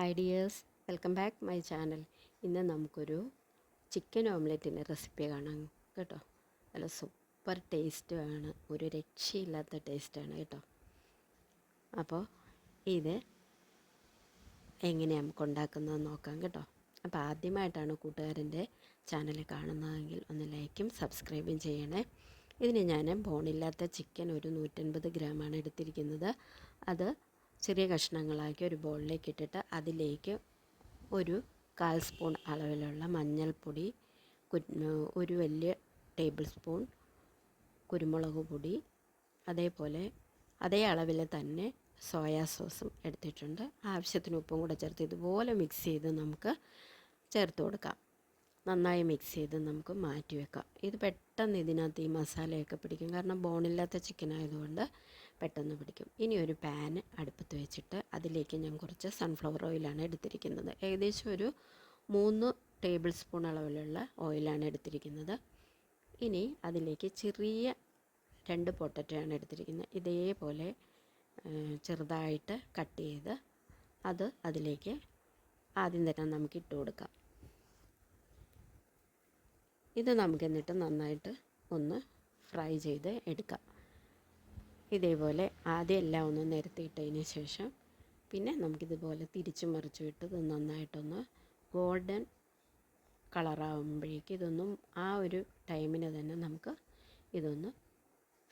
Hi dears welcome back my channel. ഇന്ന് നമുക്കൊരു chicken ഓംലെറ്റിന്റെ recipe കാണാം കേട്ടോ. നല്ല സൂപ്പർ ടേസ്റ്റുമാണ് ഒരു രക്ഷയില്ലാത്ത ടേസ്റ്റാണ് കേട്ടോ. അപ്പോൾ ഇത് എങ്ങനെയാണ് നമുക്ക് ഉണ്ടാക്കുന്നത് നോക്കാം കേട്ടോ. അപ്പോൾ ആദ്യമായിട്ടാണ് കൂട്ടുകാരന്റെ ചാനൽ കാണുന്നതെങ്കിൽ ഒന്ന് ലൈക്കും സബ്സ്ക്രൈബും ചെയ്യണേ. ഇതിന് ഞാൻ ബോണില്ലാത്ത ചിക്കൻ ഒരു നൂറ്റൻപത് ഗ്രാമാണ് എടുത്തിരിക്കുന്നത്. അത് ചെറിയ കഷ്ണങ്ങളാക്കി ഒരു ബോളിലേക്ക് ഇട്ടിട്ട് അതിലേക്ക് ഒരു കാൽ സ്പൂൺ അളവിലുള്ള മഞ്ഞൾപ്പൊടി ഒരു വലിയ ടേബിൾ സ്പൂൺ കുരുമുളക് പൊടി അതേപോലെ അതേ അളവിൽ തന്നെ സോയാ സോസും എടുത്തിട്ടുണ്ട്. ആവശ്യത്തിന് ഉപ്പും കൂടെ ചേർത്ത് ഇതുപോലെ മിക്സ് ചെയ്ത് നമുക്ക് ചേർത്ത് കൊടുക്കാം. നന്നായി മിക്സ് ചെയ്ത് നമുക്ക് മാറ്റി വെക്കാം. ഇത് പെട്ടെന്ന് ഇതിനകത്ത് ഈ മസാലയൊക്കെ പിടിക്കും. കാരണം ബോണില്ലാത്ത ചിക്കൻ ആയതുകൊണ്ട് പെട്ടെന്ന് പിടിക്കും. ഇനി ഒരു പാൻ അടുപ്പത്ത് വെച്ചിട്ട് അതിലേക്ക് ഞാൻ കുറച്ച് സൺഫ്ലവർ ഓയിലാണ് എടുത്തിരിക്കുന്നത്. ഏകദേശം ഒരു മൂന്ന് ടേബിൾ സ്പൂൺ അളവിലുള്ള ഓയിലാണ് എടുത്തിരിക്കുന്നത്. ഇനി അതിലേക്ക് ചെറിയ രണ്ട് പൊട്ടറ്റയാണ് എടുത്തിരിക്കുന്നത്. ഇതേപോലെ ചെറുതായിട്ട് കട്ട് ചെയ്ത് അത് അതിലേക്ക് ആദ്യം തന്നെ നമുക്ക് ഇട്ട് കൊടുക്കാം. ഇത് നമുക്ക് എന്നിട്ട് നന്നായിട്ട് ഒന്ന് ഫ്രൈ ചെയ്ത് എടുക്കാം. ഇതേപോലെ ആദ്യം എല്ലാം ഒന്ന് നിരത്തിയിട്ടതിന് ശേഷം പിന്നെ നമുക്കിതുപോലെ തിരിച്ചു മറിച്ചു ഇട്ട് ഇത് നന്നായിട്ടൊന്ന് ഗോൾഡൻ കളറാകുമ്പോഴേക്ക് ഇതൊന്നും ആ ഒരു ടൈമിന് തന്നെ നമുക്ക് ഇതൊന്ന്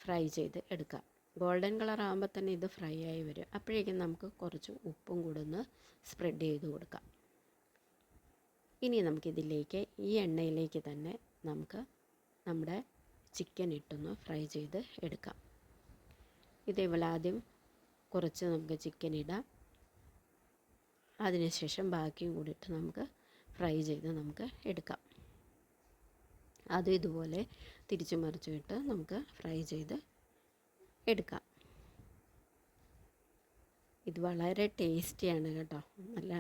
ഫ്രൈ ചെയ്ത് എടുക്കാം. ഗോൾഡൻ കളർ ആകുമ്പോൾ തന്നെ ഇത് ഫ്രൈ ആയി വരും. അപ്പോഴേക്കും നമുക്ക് കുറച്ച് ഉപ്പും കൂടെ ഒന്ന് സ്പ്രെഡ് ചെയ്ത് കൊടുക്കാം. ഇനി നമുക്കിതിലേക്ക് ഈ എണ്ണയിലേക്ക് തന്നെ നമുക്ക് നമ്മുടെ ചിക്കൻ ഇട്ടൊന്ന് ഫ്രൈ ചെയ്ത് എടുക്കാം. ഇതേപോലെ ആദ്യം കുറച്ച് നമുക്ക് ചിക്കൻ ഇടാം. അതിനുശേഷം ബാക്കിയും കൂടി ഇട്ട് നമുക്ക് ഫ്രൈ ചെയ്ത് നമുക്ക് എടുക്കാം. അതും ഇതുപോലെ തിരിച്ചു മറിച്ചു ഇട്ട് നമുക്ക് ഫ്രൈ ചെയ്ത് എടുക്കാം. ഇത് വളരെ ടേസ്റ്റിയാണ് കേട്ടോ. നല്ല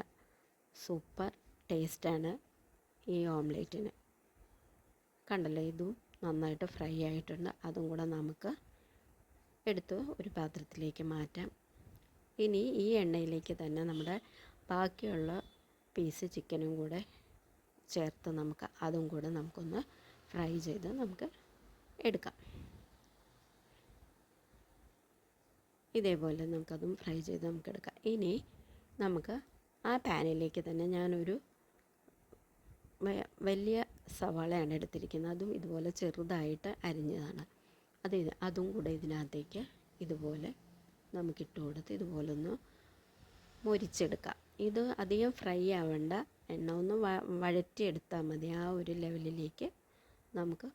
സൂപ്പർ ടേസ്റ്റാണ് ഈ ഓംലേറ്റിന്. കണ്ടല്ലോ ഇതും നന്നായിട്ട് ഫ്രൈ ആയിട്ടുണ്ട്. അതും കൂടെ നമുക്ക് എടുത്ത് ഒരു പാത്രത്തിലേക്ക് മാറ്റാം. ഇനി ഈ എണ്ണയിലേക്ക് തന്നെ നമ്മുടെ ബാക്കിയുള്ള പീസ് ചിക്കനും കൂടെ ചേർത്ത് നമുക്ക് അതും കൂടെ നമുക്കൊന്ന് ഫ്രൈ ചെയ്ത് നമുക്ക് എടുക്കാം. ഇതേപോലെ നമുക്കതും ഫ്രൈ ചെയ്ത് നമുക്ക് എടുക്കാം. ഇനി നമുക്ക് ആ പാനിലേക്ക് തന്നെ ഞാനൊരു വലിയ സവാളയാണ് എടുത്തിരിക്കുന്നത്. അതും ഇതുപോലെ ചെറുതായിട്ട് അരിഞ്ഞതാണ്. അത് അതും കൂടെ ഇതിനകത്തേക്ക് ഇതുപോലെ നമുക്കിട്ട് കൊടുത്ത് ഇതുപോലെ ഒന്ന് മൊരിച്ചെടുക്കാം. ഇത് അധികം ഫ്രൈ ആവേണ്ട. എണ്ണ ഒന്ന് വ വഴറ്റിയെടുത്താൽ മതി. ആ ഒരു ലെവലിലേക്ക് നമുക്ക്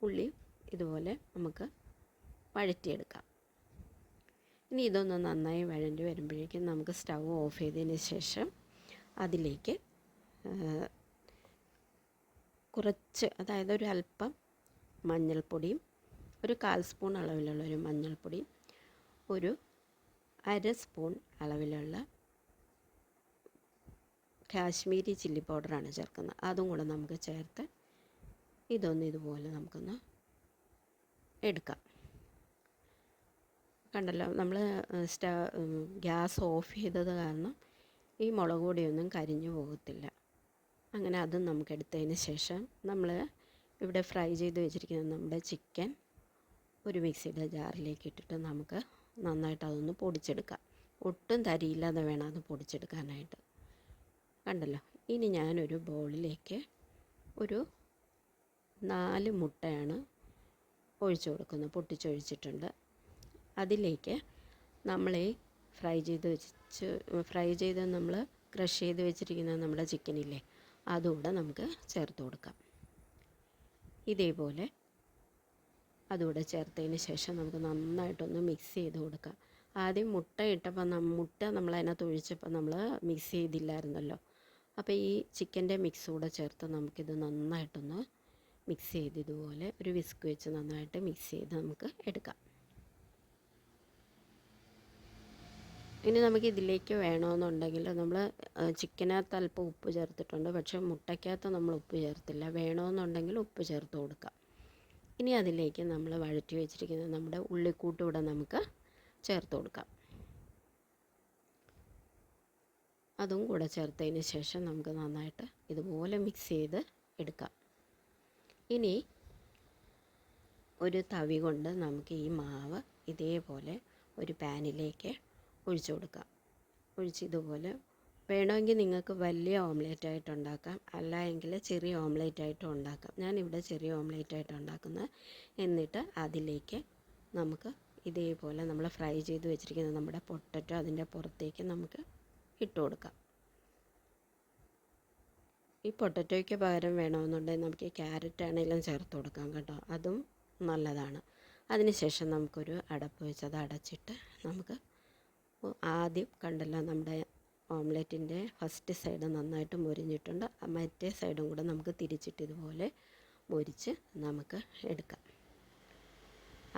ഉള്ളി ഇതുപോലെ നമുക്ക് വഴറ്റിയെടുക്കാം. ഇനി ഇതൊന്ന് നന്നായി വഴണ്ടി വരുമ്പോഴേക്കും നമുക്ക് സ്റ്റൗ ഓഫ് ചെയ്തതിന് ശേഷം അതിലേക്ക് കുറച്ച് അതായത് ഒരു അല്പം മഞ്ഞൾപ്പൊടിയും ഒരു കാൽ സ്പൂൺ അളവിലുള്ള ഒരു മഞ്ഞൾപ്പൊടി ഒരു അര സ്പൂൺ അളവിലുള്ള കാശ്മീരി ചില്ലി പൗഡറാണ് ചേർക്കുന്നത്. അതും കൂടെ നമുക്ക് ചേർത്ത് ഇതൊന്ന് ഇതുപോലെ നമുക്കൊന്ന് എടുക്കാം. കണ്ടല്ലോ നമ്മൾ സ്റ്റ ഗ്യാസ് ഓഫ് ചെയ്തത് കാരണം ഈ മുളക് പൊടിയൊന്നും കരിഞ്ഞു പോകത്തില്ല. അങ്ങനെ അതും നമുക്ക് എടുത്തതിന് ശേഷം നമ്മൾ ഇവിടെ ഫ്രൈ ചെയ്ത് വെച്ചിരിക്കുന്ന നമ്മുടെ ചിക്കൻ ഒരു മിക്സിയുടെ ജാറിലേക്ക് ഇട്ടിട്ട് നമുക്ക് നന്നായിട്ട് അതൊന്ന് പൊടിച്ചെടുക്കാം. ഒട്ടും തരിയില്ലാതെ വേണം അത് പൊടിച്ചെടുക്കാനായിട്ട്. കണ്ടല്ലോ? ഇനി ഞാനൊരു ബൗളിലേക്ക് ഒരു നാല് മുട്ടയാണ് ഒഴിച്ചു കൊടുക്കുന്നത്. പൊട്ടിച്ചൊഴിച്ചിട്ടുണ്ട്. അതിലേക്ക് നമ്മൾ ഈ ഫ്രൈ ചെയ്ത് വെച്ച് ഫ്രൈ ചെയ്ത് നമ്മൾ ക്രഷ് ചെയ്ത് വെച്ചിരിക്കുന്ന നമ്മുടെ ചിക്കനില്ലേ അതുകൂടെ നമുക്ക് ചേർത്ത് കൊടുക്കാം. ഇതേപോലെ അതുകൂടെ ചേർത്തതിന് ശേഷം നമുക്ക് നന്നായിട്ടൊന്ന് മിക്സ് ചെയ്ത് കൊടുക്കാം. ആദ്യം മുട്ട ഇട്ടപ്പോൾ മുട്ട നമ്മൾ അതിനകത്ത് ഒഴിച്ചപ്പോൾ നമ്മൾ മിക്സ് ചെയ്തില്ലായിരുന്നല്ലോ. അപ്പോൾ ഈ ചിക്കന്റെ മിക്സ് കൂടെ ചേർത്ത് നമുക്കിത് നന്നായിട്ടൊന്ന് മിക്സ് ചെയ്ത് ഇതുപോലെ ഒരു വിസ്ക് വെച്ച് നന്നായിട്ട് മിക്സ് ചെയ്ത് നമുക്ക് എടുക്കാം. ഇനി നമുക്ക് ഇതിലേക്ക് വേണമെന്നുണ്ടെങ്കിൽ നമ്മൾ ചിക്കനകത്ത് അല്പം ഉപ്പ് ചേർത്തിട്ടുണ്ട്. പക്ഷേ മുട്ടയ്ക്കകത്ത് നമ്മൾ ഉപ്പ് ചേർത്തില്ല. വേണമെന്നുണ്ടെങ്കിൽ ഉപ്പ് ചേർത്ത് കൊടുക്കാം. ഇനി അതിലേക്ക് നമ്മൾ വഴറ്റി വെച്ചിരിക്കുന്ന നമ്മുടെ ഉള്ളിക്കൂട്ട് ഇവിടെ നമുക്ക് ചേർത്ത് കൊടുക്കാം. അതും കൂടെ ചേർത്തതിന് ശേഷം നമുക്ക് നന്നായിട്ട് ഇതുപോലെ മിക്സ് ചെയ്ത് എടുക്കാം. ഇനി ഒരു തവി കൊണ്ട് നമുക്ക് ഈ മാവ് ഇതേപോലെ ഒരു പാനിലേക്ക് ഒഴിച്ചു കൊടുക്കാം. ഒഴിച്ച് ഇതുപോലെ വേണമെങ്കിൽ നിങ്ങൾക്ക് വലിയ ഓംലേറ്റ് ആയിട്ട് ഉണ്ടാക്കാം. അല്ല എങ്കിൽ ചെറിയ ഓംലേറ്റ് ആയിട്ടും ഉണ്ടാക്കാം. ഞാനിവിടെ ചെറിയ ഓംലേറ്റ് ആയിട്ട് ഉണ്ടാക്കുന്നത്. എന്നിട്ട് അതിലേക്ക് നമുക്ക് ഇതേപോലെ നമ്മൾ ഫ്രൈ ചെയ്ത് വെച്ചിരിക്കുന്ന നമ്മുടെ പൊട്ടറ്റോ അതിന്റെ പുറത്തേക്ക് നമുക്ക് ഇട്ട് കൊടുക്കാം. ഈ പൊട്ടറ്റോയ്ക്ക് പകരം വേണമെന്നുണ്ടെങ്കിൽ നമുക്ക് ക്യാരറ്റ് ആണെങ്കിലും ചേർത്ത് കൊടുക്കാം കേട്ടോ. അതും നല്ലതാണ്. അതിനുശേഷം നമുക്കൊരു അടപ്പ് വെച്ച് അത് അടച്ചിട്ട് നമുക്ക് ആദ്യം കണ്ടല്ലോ നമ്മുടെ ഓംലെറ്റിന്റെ ഫസ്റ്റ് സൈഡ് നന്നായിട്ട് മുരിഞ്ഞിട്ടുണ്ട്. മറ്റേ സൈഡും കൂടെ നമുക്ക് തിരിച്ചിട്ട് ഇതുപോലെ മുരിച്ച് നമുക്ക് എടുക്കാം.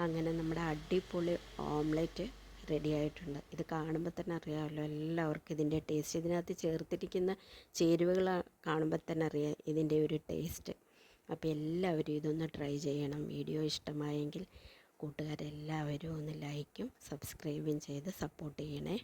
അങ്ങനെ നമ്മുടെ അടിപൊളി ഓംലെറ്റ് റെഡി ആയിട്ടുണ്ട്. ഇത് കാണുമ്പോൾ തന്നെ അറിയാമല്ലോ എല്ലാവർക്കും ഇതിന്റെ ടേസ്റ്റ്. ഇതിനകത്ത് ചേർത്തിരിക്കുന്ന ചേരുവകൾ കാണുമ്പോൾ തന്നെ അറിയാം ഇതിന്റെ ഒരു ടേസ്റ്റ്. അപ്പോൾ എല്ലാവരും ഇതൊന്ന് ട്രൈ ചെയ്യണം. വീഡിയോ ഇഷ്ടമായെങ്കിൽ കൂട്ടുകാരെല്ലാവരും ഒന്ന് ലൈക്കും സബ്സ്ക്രൈബും ചെയ്ത് സപ്പോർട്ട് ചെയ്യണേ.